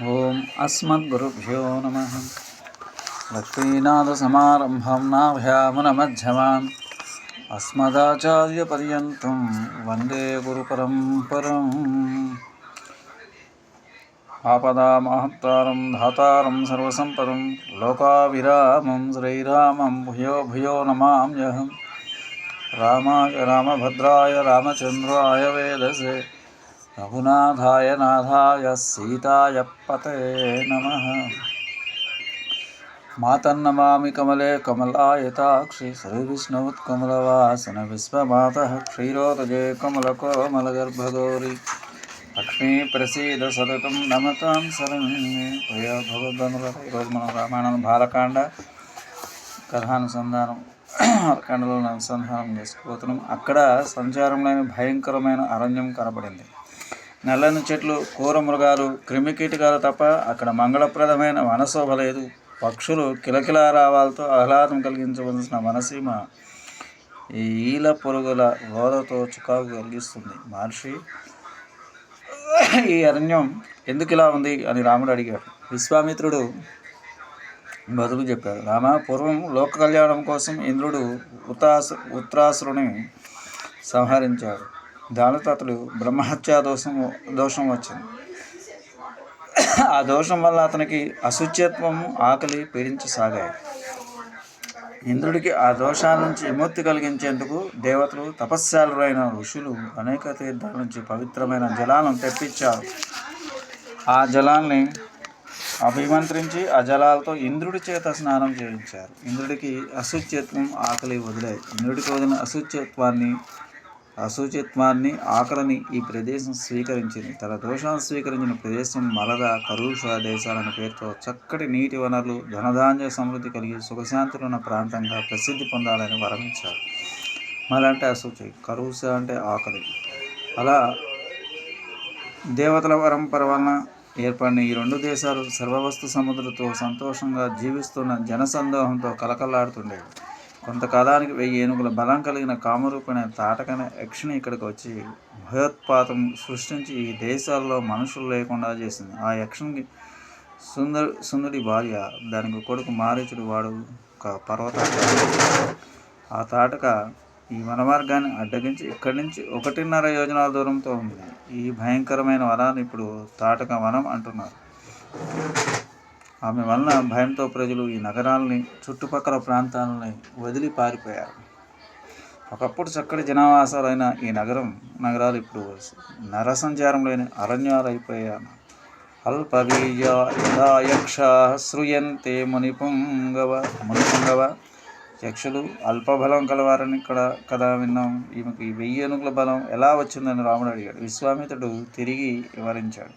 ఓం అస్మద్గురుభ్యో నమ. లక్ష్మీనాథసమారంభం నాభ్యామునమధ్యమాన్ అస్మదాచార్యపర్యంతం వందే గురుపరంపరం. ఆపదామహత్తారం ధాతారం సర్వసంపదం లోకావిరామం శ్రీరామం భూయో భూయో నమామ్యహం రామాయ రామభద్రాయ రామచంద్రాయ వేదసే. రఘునాథాయ నాథాయ సీతాయ పతే నమ. మాతన్నమామి కమలే కమలాయతాక్షి శ్రీవిష్ణువుత్కమలవాసన విశ్వమాత క్షీరోదజే కమలకోమలగర్భగౌరి లక్ష్మీ ప్రసీద సతతం నమతాం శరణ్యే. ప్రియ భగవద్బంధుల ఈరోజు మనం రామాయణం బాలకాండ కథానుసంధానం అరకాండలో అనుసంధానం చేసుకోబోతున్నాం అక్కడ సంచారంలోని భయంకరమైన అరణ్యం కనబడింది. నల్లని చెట్లు కూర మృగాలు క్రిమికీటకాలు తప్ప అక్కడ మంగళప్రదమైన వనశోభ లేదు. పక్షులు కిలకిలా రావాలతో ఆహ్లాదం కలిగించవలసిన వనసీమ ఈ ఈల పొరుగుల గోదతో చికాకు కలిగిస్తుంది. మహర్షి ఈ అరణ్యం ఎందుకు ఇలా ఉంది అని రాముడు అడిగాడు. విశ్వామిత్రుడు బదులు చెప్పాడు రామ పూర్వం లోక కళ్యాణం కోసం ఇంద్రుడు ఉత్రాసు ఉత్రాసురుని సంహరించాడు. దానితో అతడు బ్రహ్మహత్యా దోషం దోషం వచ్చింది. ఆ దోషం వల్ల అతనికి అశుచ్యత్వము ఆకలి పీడించసాగాయి ఇంద్రుడికి ఆ దోషాల నుంచి విముక్తి కలిగించేందుకు దేవతలు తపస్శాలురైన ఋషులు అనేక తీర్థాల నుంచి పవిత్రమైన జలాలను తెప్పించారు. ఆ జలాల్ని అభిమంత్రించి ఆ జలాలతో ఇంద్రుడి చేత స్నానం చేయించారు. ఇంద్రుడికి అశుచ్యత్వం ఆకలి వదిలాయి. ఇంద్రుడికి వదిలిన అశుచ్యత్వాన్ని అశుచిత్వాన్ని ఆకలిని ఈ ప్రదేశం స్వీకరించింది. తన దోషాన్ని స్వీకరించిన ప్రదేశం మలద కరుష దేశాలను పేరుతో చక్కటి నీటి వనరులు ధనధాన్య సమృద్ధి కలిగి సుఖశాంతులు ఉన్న ప్రాంతంగా ప్రసిద్ధి పొందాలని వరమించారు మల అంటే అశుచి కరుష అంటే ఆకలి. అలా దేవతల పరంపర వలన ఏర్పడిన ఈ రెండు దేశాలు సర్వవస్తు సముద్రతో సంతోషంగా జీవిస్తున్న జనసందోహంతో కలకలాడుతుండేవి. కొంతకాలానికి వెయ్యి ఏనుగుల బలం కలిగిన కామరూపమైన తాటకన యక్షిణి ఇక్కడికి వచ్చి భయోత్పాతం సృష్టించి ఈ దేశాల్లో మనుషులు లేకుండా చేసింది. ఆ యక్షునికి సుందర సుందరి భార్య దానికి కొడుకు మారీచుడు వాడు ఒక పర్వత ఆ తాటక ఈ వనమార్గాన్ని అడ్డగించి ఇక్కడి నుంచి ఒకటిన్నర యోజనాల దూరంతో ఉంది. ఈ భయంకరమైన వనాన్ని ఇప్పుడు తాటక వనం అంటున్నారు. ఆమె వలన భయంతో ప్రజలు ఈ నగరాలని చుట్టుపక్కల ప్రాంతాలని వదిలి పారిపోయారు. ఒకప్పుడు చక్కటి జనావాసాలైన ఈ నగరం నగరాలు ఇప్పుడు నరసంచారం లేని అరణ్యాలు అయిపోయాను అల్పబీజయక్ష శ్రూయంతే మునిపుంగవ మునిపుంగవ. యక్షులు అల్పబలం కలవారని ఇక్కడ కదా విన్నాం. ఈమెకు ఈ వెయ్యి ఏనుగుల బలం ఎలా వచ్చిందని రాముడు అడిగాడు. విశ్వామిత్రుడు తిరిగి వివరించాడు.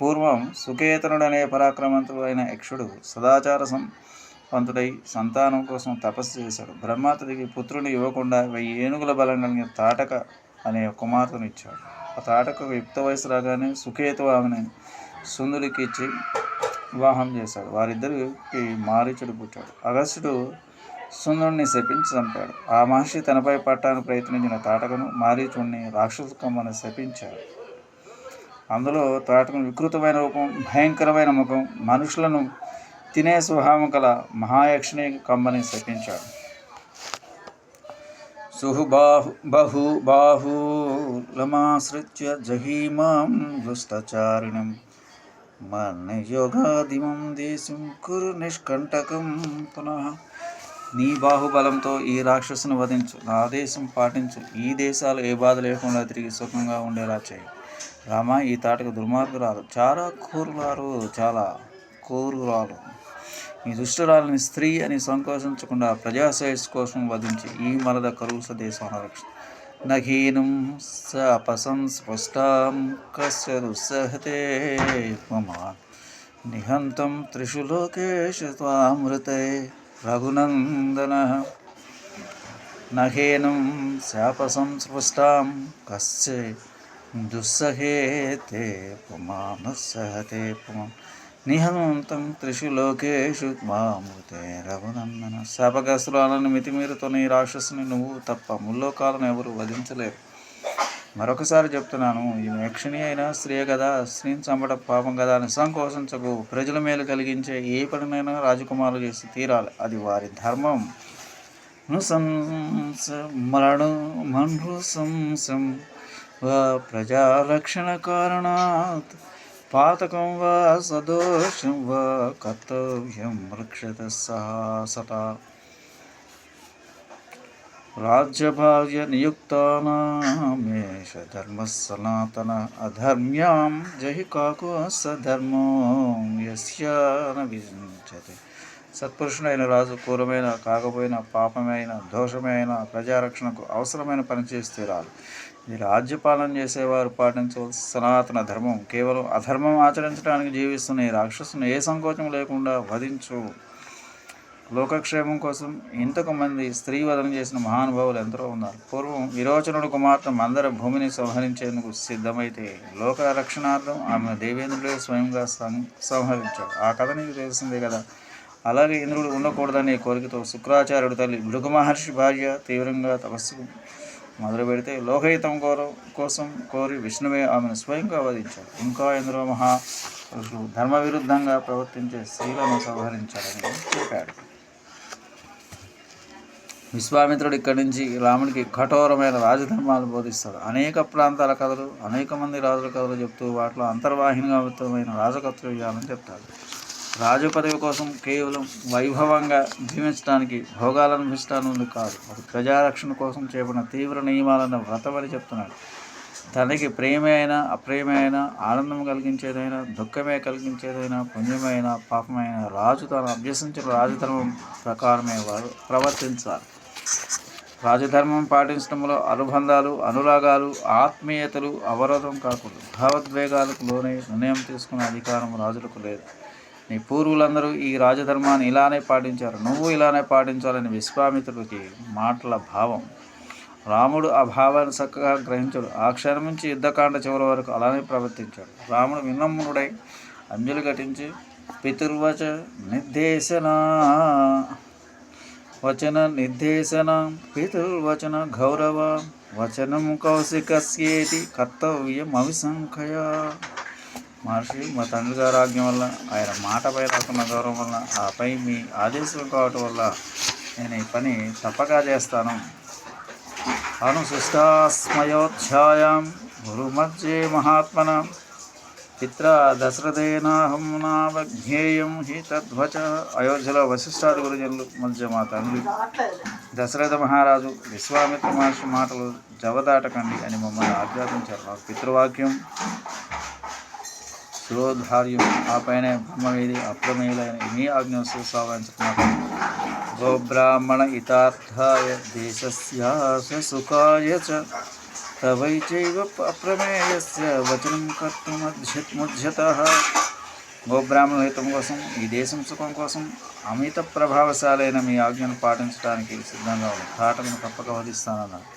పూర్వం సుకేతనుడనే పరాక్రమంతుడు అయిన యక్షుడు సదాచార సంపంతుడై సంతానం కోసం తపస్సు చేశాడు. బ్రహ్మాతుడికి పుత్రుని ఇవ్వకుండా వెయ్యి ఏనుగుల బలం కలిగిన తాటక అనే కుమార్తెను ఇచ్చాడు. ఆ తాటకకు యుక్త వయసు రాగానే సుకేతు ఆమెను సుందుడికి ఇచ్చి వివాహం చేశాడు. వారిద్దరికి మారీచుడు పుట్టాడు అగస్టుడు సుందరుణ్ణి శపించి చంపాడు. ఆ మహర్షి తనపై పట్టానికి ప్రయత్నించిన తాటకను మారీచుడిని రాక్షస కమ్మని శపించాడు. అందులో తాటకను వికృతమైన రూపం భయంకరమైన ముఖం మనుషులను తినే స్వభావం కల మహాయక్షిని కమ్మని శపించాడు. సుహుబాహు బహు బాహులమాశ్రిత్య జహీమాం దుష్టచారిణం మన్నయోగాదిమం దేశం కురు నిష్కంటకం పునః. నీ బాహుబలంతో ఈ రాక్షసును వధించు నా ఆదేశం పాటించు ఈ దేశాలు ఏ బాధ లేకుండా తిరిగి సుఖంగా ఉండేలా చేయి. రామ ఈ తాటకు దుర్మార్గురాలు. చాలా కూరురాలు చాలా కూరురాలు ఈ దుష్టురాలని స్త్రీ అని సంకోచించకుండా ప్రజాశ్రేయస్సు కోసం వధించి ఈ మరద కరుస దేశాన్ని రక్షణ నహీనం సపసం స్పష్టాం కస్య దుస్సహతే పుమాన్ నిహంతం త్రిషు లోకేషు త్వామృతే రఘునందన. నహేనం శాపసంస్పృష్టాం కస్య దుస్సహేతే పుమానుస్సహతే పుమా. నిహంతం త్రిషు లోకేషు మామృతే రఘునందన. శాపగ్రస్తురాలను మితిమీరుతున్న ఈ రాక్షసుని నువ్వు తప్ప ముల్లోకాలను ఎవరు వధించలేరు. మరొకసారి చెప్తున్నాను ఈ యక్షిణి అయినా స్త్రీ కదా స్త్రీని చంపడం పాపం కదా అని సంకోచించకు. ప్రజల మేలు కలిగించే ఏ పనినైనా రాజకుమారులు చేసి తీరాలి. అది వారి ధర్మం. మరణు వా ప్రజారక్షణ కారణాత్. పాతకం వా సదోషం వా కర్తవ్యం రక్షత సాసత రాజ్యభార్య నియుక్తానామేష ధర్మ సనాతన అధర్మ్యాం. జహి కాకు సధర్మో యస్యాన విజించతే సత్పురుషుడైన రాజు క్రూరమైన కాకపోయినా పాపమైన దోషమైన ప్రజారక్షణకు అవసరమైన పని చేస్తే రాదు. రాజ్యపాలన చేసేవారు పాటించవలసిన సనాతన ధర్మం. కేవలం అధర్మం ఆచరించడానికి జీవిస్తున్న ఈ రాక్షసుని ఏ సంకోచం లేకుండా వధించు. లోకక్షేమం కోసం ఇంతకుమంది స్త్రీ వదనం చేసిన మహానుభావులు ఎందరో ఉన్నారు. పూర్వం విరోచనుడు కుమార్తె మందర భూమిని సంహరించేందుకు సిద్ధమైతే లోక రక్షణార్థం ఆమె దేవేంద్రుడే స్వయంగా సంహరించాడు. ఆ కథ నీకు తెలిసిందే కదా. అలాగే ఇంద్రుడు ఉండకూడదనే కోరికతో శుక్రాచార్యుడు తల్లి భృగు మహర్షి భార్య తీవ్రంగా తపస్సు మొదలు పెడితే లోకహితం కోర కోసం కోరి విష్ణువే ఆమెను స్వయంగా వధించాడు. ఇంకా ఎందరో మహా పురుషులు ధర్మ విరుద్ధంగా ప్రవర్తించే స్త్రీలను సంహరించాడని చెప్పాడు. విశ్వామిత్రుడు ఇక్కడి నుంచి రాముడికి కఠోరమైన రాజధర్మాలు బోధిస్తాడు. అనేక ప్రాంతాల కథలు అనేక మంది రాజుల కథలు చెప్తూ వాటిలో అంతర్వాహినిగా రాజకర్తవ్యాలని చెప్తాడు. రాజు పదవి కోసం కేవలం వైభవంగా జీవించడానికి భోగాలను అనుభవిస్తాను కాదు. అది ప్రజారక్షణ కోసం చేపడిన తీవ్ర నియమాలను వ్రతమని చెప్తున్నాడు. తనకి ప్రేమే అయినా అప్రేమే అయినా ఆనందం కలిగించేదైనా దుఃఖమే కలిగించేదైనా పుణ్యమైన పాపమైన రాజు తాను అభ్యసించిన రాజధర్మం ప్రకారమే వారు ప్రవర్తించాలి. రాజధర్మం పాటించడంలో అనుబంధాలు అనురాగాలు ఆత్మీయతలు అవరోధం కాకుండా భావోద్వేగాలకు లోనే నిర్ణయం తీసుకునే అధికారం రాజులకు లేదు. నీ పూర్వులందరూ ఈ రాజధర్మాన్ని ఇలానే పాటించారు. నువ్వు ఇలానే పాటించాలని విశ్వామిత్రుడికి మాటల భావం. రాముడు ఆ భావాన్ని చక్కగా గ్రహించాడు. ఆ క్షణం నుంచి యుద్ధకాండ చివరి వరకు అలానే ప్రవర్తించాడు. రాముడు వినమ్ముడై అంజలి ఘటించి పితుర్వచ నిర్దేశన వచన నిర్దేశన పితుర్వచన గౌరవ వచనం కౌశికస్యేతి కర్తవ్యం అవిసంఖయ మహర్షి మా తండ్రి గారి ఆజ్ఞ వల్ల ఆయన మాటపై రాకున్న గౌరవం వల్ల ఆపై మీ ఆదేశం కావటం వల్ల నేను ఈ పని తప్పక చేస్తాను. అనుశిష్టాస్మయోధ్యాయాం గురుమధ్యే మహాత్మన. పిత్ర దశరథేనాహం నావజ్ఞేయం హి తద్వచ. అయోధ్యలో వశిష్ఠాది గురుజనులు మధ్య మా తండ్రి దశరథ మహారాజు విశ్వామిత్ర మహర్షి మాటలు జవదాటకండి అని మమ్మల్ని ఆజ్ఞాపించారు. మా పితృవాక్యం శిరోధార్యం ఆ పైన బ్రహ్మవేది అప్రమేయులైన మీ ఆజ్ఞ సుసావించుకున్నారు గోబ్రాహ్మణ హితార్థాయ దేశస్యాస సుఖాయ చ తవై చైవ అప్రమేయస్య వచనం కర్తుముధ్యత ముధ్యత. గోబ్రాహ్మణ హితం కోసం ఈ దేశం సుఖం కోసం అమిత ప్రభావశాలైన మీ ఆజ్ఞను పాటించడానికి సిద్ధంగా ఉంది తప్పక వధిస్తానన్నాడు.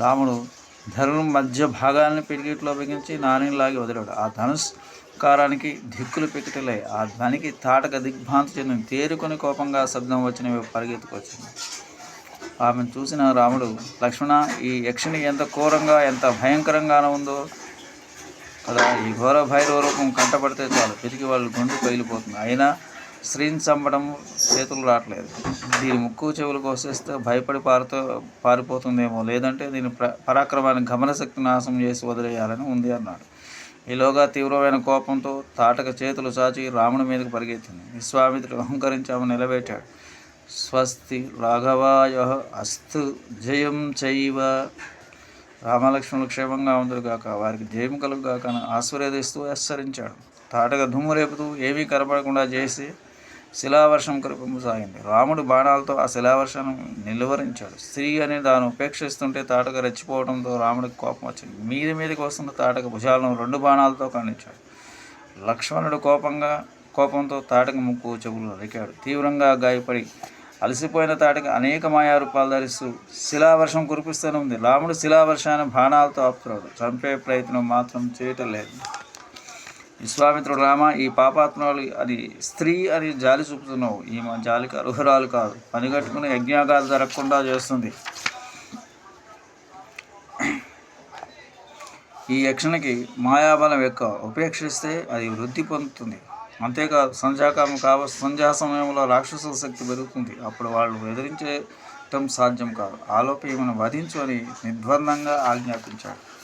రాముడు ధనుడు మధ్య భాగాలను పిడికిట్లో బిగించి నాణ్యం లాగి వదిలాడు. ఆ ధనుష్కారానికి దిక్కులు పెట్టుటలే. ఆ ధ్వనికి తాటక దిగ్భ్రాంతి చెందిన తేరుకొని కోపంగా శబ్దం వచ్చిన పరిగెత్తుకొచ్చింది. ఆమెను చూసిన రాముడు లక్ష్మణ ఈ యక్షిణి ఎంత ఘోరంగా ఎంత భయంకరంగానే ఉందో కదా ఈ ఘోర భైరవ రూపం కంటపడితే చాలు పిరికి వాళ్ళు గుండు పగిలిపోతుంది. అయినా స్త్రీని చంపడం చేతులు రావట్లేదు. దీని ముక్కు చెవులు కోసేస్తే భయపడి పారుతో పారిపోతుందేమో. లేదంటే దీని ప్ర పరాక్రమాన్ని గమనశక్తి నాశనం చేసి వదిలేయాలని ఉంది అన్నాడు. ఈలోగా తీవ్రమైన కోపంతో తాటక చేతులు చాచి రాముడి మీదకి పరిగెత్తింది. విశ్వామిత్రుడు అహంకరించి ఆమె నిలబెట్టాడు. స్వస్తి రాఘవాయ అస్తు జయం చైవ. రామలక్ష్మణులు క్షేమంగా ఉందరుగాక వారికి జయం కలుగుగాక ఆశీర్వదిస్తూ హెచ్చరించాడు. తాటగా దుమ్ము రేపుతూ ఏమీ కనపడకుండా చేసి శిలావర్షం కురిపించసాగింది రాముడు బాణాలతో ఆ శిలావర్షాన్ని నిలువరించాడు. స్త్రీ అని దాన్ని ఉపేక్షిస్తుంటే తాటక రెచ్చిపోవడంతో రాముడికి కోపం వచ్చింది. మీది మీదకి వస్తున్న తాటక భుజాలను రెండు బాణాలతో ఖండించాడు. లక్ష్మణుడు కోపంగా కోపంతో తాటక ముక్కు చెవులు నరికాడు తీవ్రంగా గాయపడి అలసిపోయిన తాటక అనేక మాయారూపాలు ధరిస్తూ శిలావర్షం కురిపిస్తూనే ఉంది. రాముడు శిలావర్షాన్ని బాణాలతో ఆపుతున్నాడు. చంపే ప్రయత్నం మాత్రం చేయటం లేదు. విశ్వామిత్రుడు రామ ఈ పాపాత్మలు అది స్త్రీ అని జాలి చూపుతున్నావు. ఈమె జాలికి అర్హురాలు కాదు. పనిగట్టుకుని యజ్ఞాగాలు జరగకుండా చేస్తుంది. ఈ యక్షణకి మాయాబలం ఎక్కువ. ఉపేక్షిస్తే అది వృద్ధి పొందుతుంది. అంతేకాదు సంధ్యాకాలం కావ సంధ్యా సమయంలో రాక్షసుల శక్తి పెరుగుతుంది. అప్పుడు వాళ్ళు ఎదిరించటం సాధ్యం కాదు. ఆలోపు ఈమెను వధించు అని నిర్బంధంగా ఆజ్ఞాపించాడు.